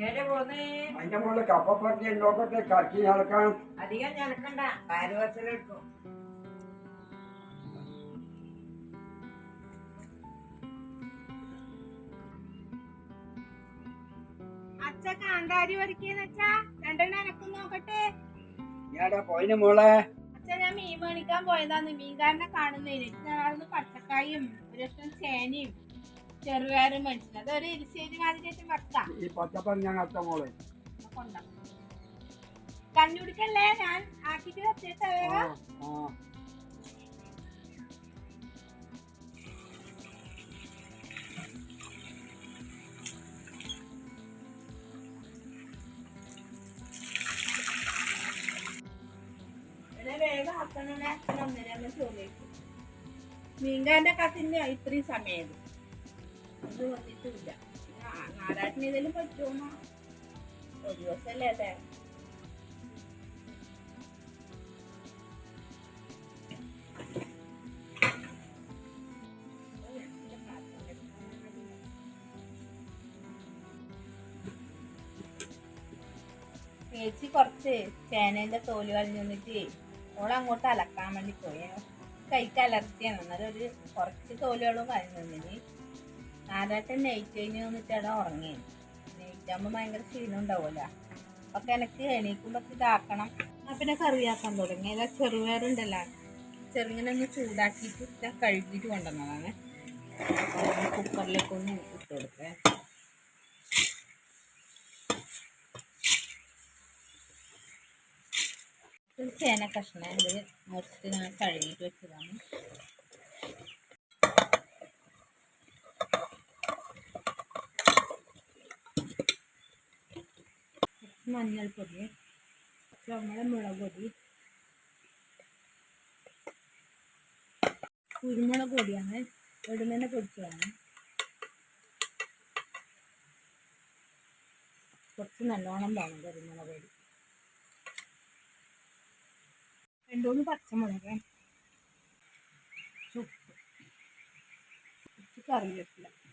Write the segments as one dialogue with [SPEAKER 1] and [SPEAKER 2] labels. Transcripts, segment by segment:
[SPEAKER 1] അതിന്റെ മുകളിൽ കപ്പപ്പറക്കി നോക്കട്ടെ കറക്കി നടക്കാൻ.
[SPEAKER 2] അധികം ഞെലക്കണ്ട കാരുവച്ചലെടുക്കും
[SPEAKER 3] അച്ഛ കാന്താരി വരയ്ക്കെന്ന് വെച്ചാ രണ്ടെണ്ണം എനക്കും നോക്കട്ടെ.
[SPEAKER 1] ഞാടെ പോയിന് മോളെ?
[SPEAKER 3] അച്ഛ ഞാൻ മീൻ മേടിക്കാൻ പോയതാന്ന് മീൻകാരനെ കാണുന്നതിന്. പച്ചക്കായും ഒരു ലക്ഷം ചേനയും ചെറുപയറും മേടിച്ചത് അതൊരു എരിശ്ശേരി മാതിരി വെക്കാം
[SPEAKER 1] ഈ പച്ചപ്പൻ ഞാൻ അടുത്ത മോളെ.
[SPEAKER 3] കൊണ്ട. കണ്ണുടിക്കല്ലേ ഞാൻ ആക്കിട്ട് വെച്ചേട്ടാ
[SPEAKER 1] ആ
[SPEAKER 3] വേഗം.
[SPEAKER 1] ആ.
[SPEAKER 3] ഇവിടെ വേഗം ആക്കണേ അച്ഛൻ ഒന്നിനെ ചോദിക്കും കത്തിന് ഇത്രയും സമയം അത് വന്നിട്ടില്ല. നാലാട്ടിന് ഇതിലും പറ്റുമോ ഒരു ദിവസമല്ലേ അല്ലേ ചേച്ചി കുറച്ച് ചേനേന്റെ തോൽ കളഞ്ഞു വന്നിട്ട് ഓൾ അങ്ങോട്ട് അലക്കാൻ വേണ്ടി പോയേ. കൈക്ക് അലർത്തിയാണ്. അന്നേരം ഒരു കുറച്ച് തോലുകളും കളഞ്ഞു വന്നിന്. നാലാട്ടം നൈറ്റ് കഴിഞ്ഞ് വന്നിട്ടാണ് ഉറങ്ങിയത് നൈറ്റ് ആകുമ്പോൾ ഭയങ്കര ക്ഷീണം ഉണ്ടാവില്ല അപ്പൊ എനിക്ക് എണീക്കുമ്പോൾ ഇതാക്കണം പിന്നെ കറിയാക്കാൻ തുടങ്ങി. അതാ ചെറുപയറുണ്ടല്ലോ ചെറുങ്ങനെ ഒന്ന് ചൂടാക്കിയിട്ട് ഇതാ കഴുകിയിട്ട് കൊണ്ടുവന്നതാണ്. കുക്കറിലേക്ക് ഒന്ന് ഇട്ട് കൊടുക്കേ ചേന കഷ്ണം ഇത് മുറിച്ചിട്ട് ഞാൻ കഴുകിയിട്ട് വെച്ചതാണ്. മഞ്ഞൾപ്പൊടി നമ്മുടെ മുളക് പൊടി കുരുമുളക് പൊടിയാണ് വെടുന്നനെ പൊടിച്ചതാണ് കുറച്ച് നല്ലോണം വേണം കുരുമുളക് പൊടി. രണ്ടുമൂന്ന് പച്ചമുളക് ഉപ്പ് കുറച്ച്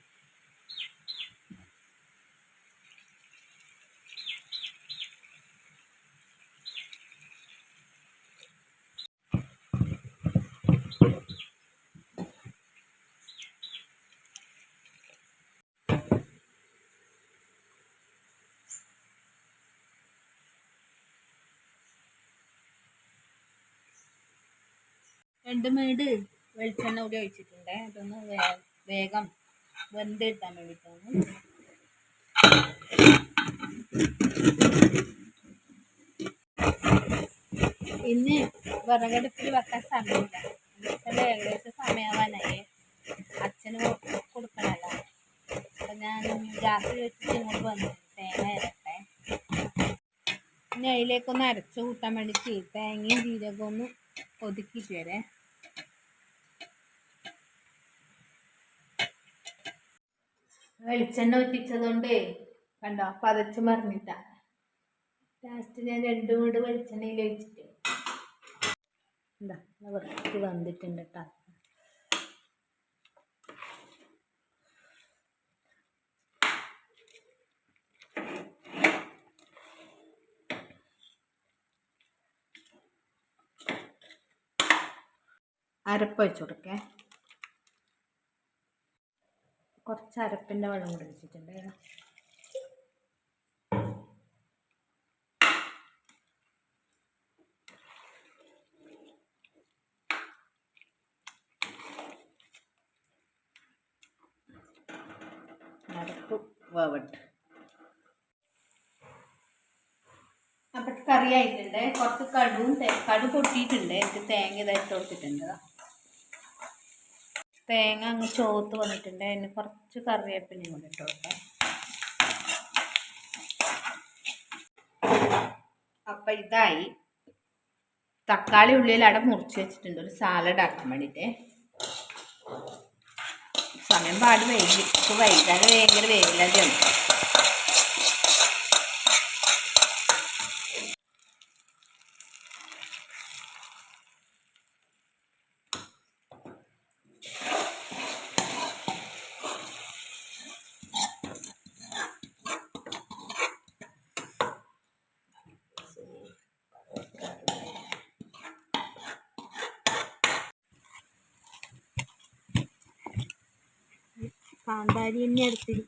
[SPEAKER 3] രണ്ട് മേട് വെളിച്ചെണ്ണ കൂടി ഒഴിച്ചിട്ടുണ്ട്. അതൊന്ന് വേഗം വെന്ത് കിട്ടാൻ വേണ്ടിയിട്ടാണ് ഇന്ന് വിറകടുപ്പിൽ വെക്കാൻ സമയമില്ല. ഏകദേശം സമയമാവാനായി. അച്ഛന് കൊടുക്കണല്ലോ. അപ്പൊ ഞാൻ ഗ്യാസ് വെച്ചിട്ട് ഇങ്ങോട്ട് വന്നു. തേങ്ങ ഇരട്ടെ ഇനി അതിലേക്കൊന്ന് അരച്ചു കൂട്ടാൻ വേണ്ടിയിട്ട് തേങ്ങയും ജീരകവും ഒന്ന് ഒതുക്കിയിട്ട് വരെ. വെളിച്ചെണ്ണ ഒറ്റിച്ചതുകൊണ്ട് കണ്ടോ പതച്ച് മറിഞ്ഞിട്ട. ലാസ്റ്റ് ഞാൻ രണ്ടും കൂടെ വെളിച്ചെണ്ണയിൽ ഒഴിച്ചിട്ട്. എന്താ വന്നിട്ടുണ്ട് കേട്ടോ അരപ്പ് വെച്ച് കൊടുക്കേ. കുറച്ച് അരപ്പിന്റെ വെള്ളം കൂടി ഒഴിച്ചിട്ടുണ്ട് അരപ്പ് വേവട്ട് കറി ആയിട്ടുണ്ട്. കുറച്ച് കടുവും കടു പൊട്ടിയിട്ടുണ്ട്. എനിക്ക് തേങ്ങ ഇതായിട്ട് കൊടുത്തിട്ടുണ്ട്. തേങ്ങ അങ്ങ് ചോത്ത് വന്നിട്ടുണ്ട്. അതിന് കുറച്ച് കറിവേപ്പിലയും കൂടി ഇട്ട് കൊടുക്കാം. അപ്പം ഇതായി. തക്കാളി ഉള്ളിയിൽ അവിടെ മുറിച്ച് വെച്ചിട്ടുണ്ട്. ഒരു സാലഡ് ആക്കാൻ വേണ്ടിയിട്ട് സമയം പാട് വൈകി. ഇപ്പോൾ വൈകാതെ ഭയങ്കര വേഗില്ലാതെയാണ് കാന്താരി തന്നെ എടുത്തിരി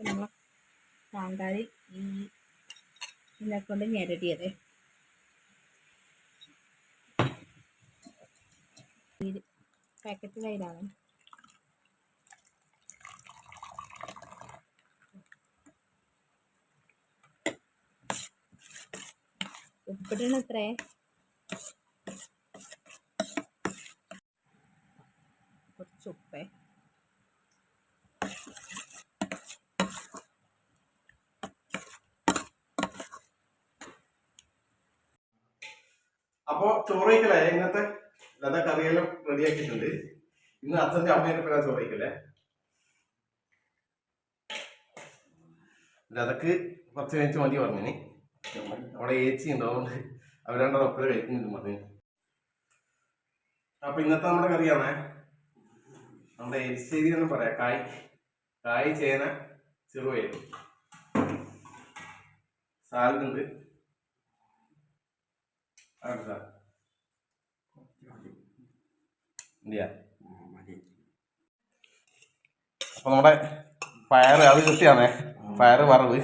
[SPEAKER 3] നമ്മളെ കാന്താരി ഈ ഇതിനെ കൊണ്ട് ഞെരടിയത് പാക്കറ്റ് തൈരാണ് ഉപ്പിടണ എത്രേ ഉപ്പേ
[SPEAKER 4] അപ്പോ ചോറ് കഴിക്കലേ ഇന്നത്തെ ലത കറിയെല്ലാം റെഡിയാക്കിയിട്ടുണ്ട് ഇന്ന് അച്ഛന്റെ അമ്മേനെ പേരാ ചോറ് കഴിക്കലേ ലതക്ക് കുറച്ച് കഴിഞ്ഞ് മതി പറഞ്ഞിന്. അവിടെ ഏച്ചി ഉണ്ട് അതുകൊണ്ട് കഴിക്കുന്നുണ്ട് പറഞ്ഞു അപ്പൊ ഇന്നത്തെ നമ്മുടെ കറിയാണേ. നമ്മുടെ എരിശ്ശേരി എന്ന് പറയാം. കായ് കായ് ചേന ചെറുപയർ. സാലഡ് ഉണ്ട്. ആണ് സാർ ഇല്ല അപ്പൊ നമ്മുടെ പയറ് അത് കിട്ടിയാണേ പയറ് വറവ്.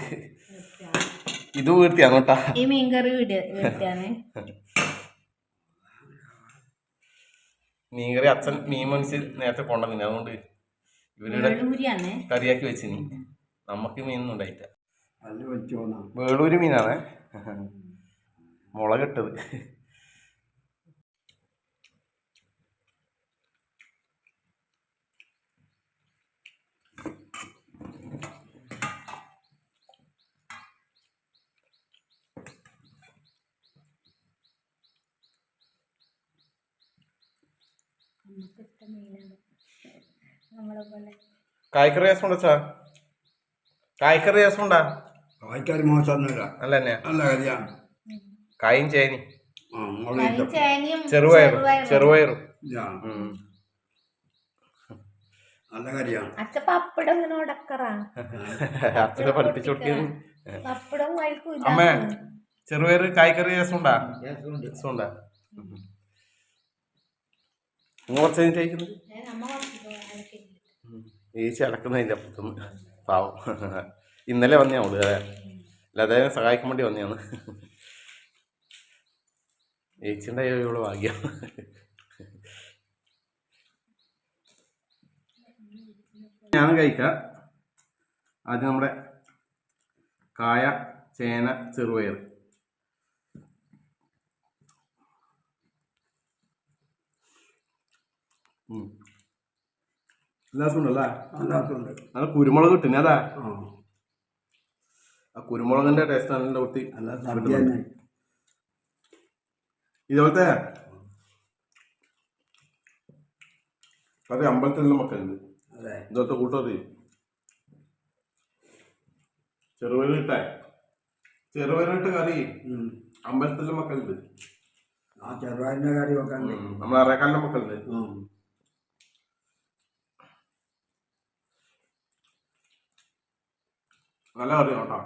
[SPEAKER 4] ഇത് വീഴ്ത്തിയാണ് കേട്ടാ
[SPEAKER 3] ഈ മീൻകറി വീട്ടിയാണ്
[SPEAKER 4] മീൻകറി അച്ഛൻ മീൻ മനസ്സിൽ നേരത്തെ കൊണ്ടുവന്നില്ല അതുകൊണ്ട് ഇവരുടെ കറിയാക്കി വെച്ചിനി. നമുക്ക് മീനൊന്നും
[SPEAKER 1] ഉണ്ടായിട്ടില്ല.
[SPEAKER 4] വേളൂര് മീനാണ്. മുളകിട്ടത്
[SPEAKER 3] നമ്മളെ പോലെ
[SPEAKER 4] കായ്ക്കറി രസം ഉണ്ടോ സാർ കായ്ക്കറി രസം ഉണ്ടാ
[SPEAKER 1] മോശമൊന്നുമില്ല
[SPEAKER 4] നല്ല കായും ചേനി
[SPEAKER 1] ചെറുവയറും
[SPEAKER 3] ചെറുവയറും
[SPEAKER 4] ചെറുപയറും. ചെറുപയറും.
[SPEAKER 1] നല്ല
[SPEAKER 3] പപ്പടം ഇങ്ങനെ ഉടക്കറ.
[SPEAKER 4] അച്ഛനെ പഠിപ്പിച്ചു കൊടുക്കുന്നു
[SPEAKER 3] പപ്പടം കഴിക്കൂല
[SPEAKER 4] അമ്മേ ചെറുപയർ കായ്ക്കറി രസം ഉണ്ടാ രസം ഉണ്ടാ നിങ്ങൾ കുറച്ച് കഴിഞ്ഞിട്ട്
[SPEAKER 3] അയക്കുന്നത്
[SPEAKER 4] ഏച്ചി അടക്കുന്നതിന്റെ അപ്പുറത്തുനിന്ന് പാവം. ഇന്നലെ വന്നേ അവൾ അതെ അല്ലാതെ സഹായിക്കാൻ വേണ്ടി വന്നെയാണ് ഏച്ചിന്റെ ഇവൾ ഭാഗ്യം. ഞാൻ കഴിക്കാം. ആദ്യം നമ്മുടെ കായ ചേന ചെറുപയർ.
[SPEAKER 1] അല്ലാത്തുണ്ട്
[SPEAKER 4] നല്ല കുരുമുളക് കിട്ടുന്നേ അതാ.
[SPEAKER 1] ആ.
[SPEAKER 4] കുരുമുളകിന്റെ ടേസ്റ്റ്
[SPEAKER 1] ആണ് സദ്യ തന്നെ.
[SPEAKER 4] ഇതുപോലത്തെ അതെ അമ്പലത്തിലുള്ള മക്കളുണ്ട് ഇതുപോലത്തെ കൂട്ടറി ചെറുപയറിട്ട ചെറുപയറിട്ട് കറി
[SPEAKER 1] അമ്പലത്തിലുള്ള
[SPEAKER 4] അമ്പലത്തിലെ മക്കളുണ്ട്
[SPEAKER 1] ആ ചെറുപയറിന്റെ കറി വെക്കണ്ടേ
[SPEAKER 4] നമ്മൾ അറേക്കാലിന്റെ മക്കളുണ്ട് നല്ല കറി കേട്ടോ.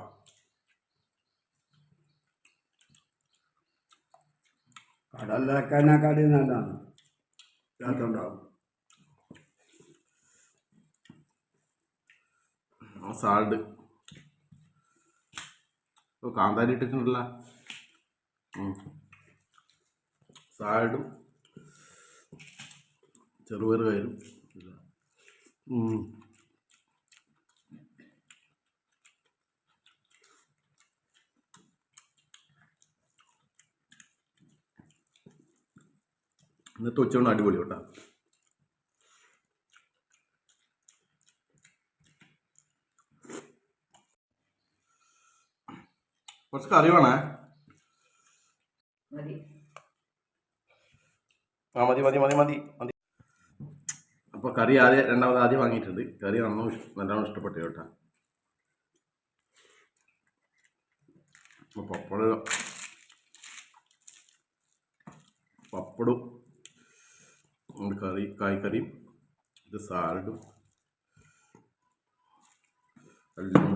[SPEAKER 1] കടലിലക്കാനേക്കാടി നല്ലതാണ്. ചേർത്തുണ്ടാവും
[SPEAKER 4] സാൾഡ് ഓ കാന്താരി ഇട്ടിട്ടുണ്ടല്ല. സാൾഡും ചെറുപയർ കയറും ഇന്നത്തെ ഉച്ചകൊണ്ട് അടിപൊളി കേട്ടോ. കുറച്ച് കറി വേണേ?
[SPEAKER 2] മതി.
[SPEAKER 4] ആ മതി മതി മതി മതി മതി. അപ്പോൾ കറി ആദ്യം രണ്ടാമത് ആദ്യം വാങ്ങിയിട്ടുണ്ട്. കറി നന്നോ നല്ലോണം ഇഷ്ടപ്പെട്ടു കേട്ടോ. അപ്പൊ പപ്പടം പപ്പടും നമ്മുടെ കറി കായ്ക്കറിയും ഇത് സാലഡും എല്ലാം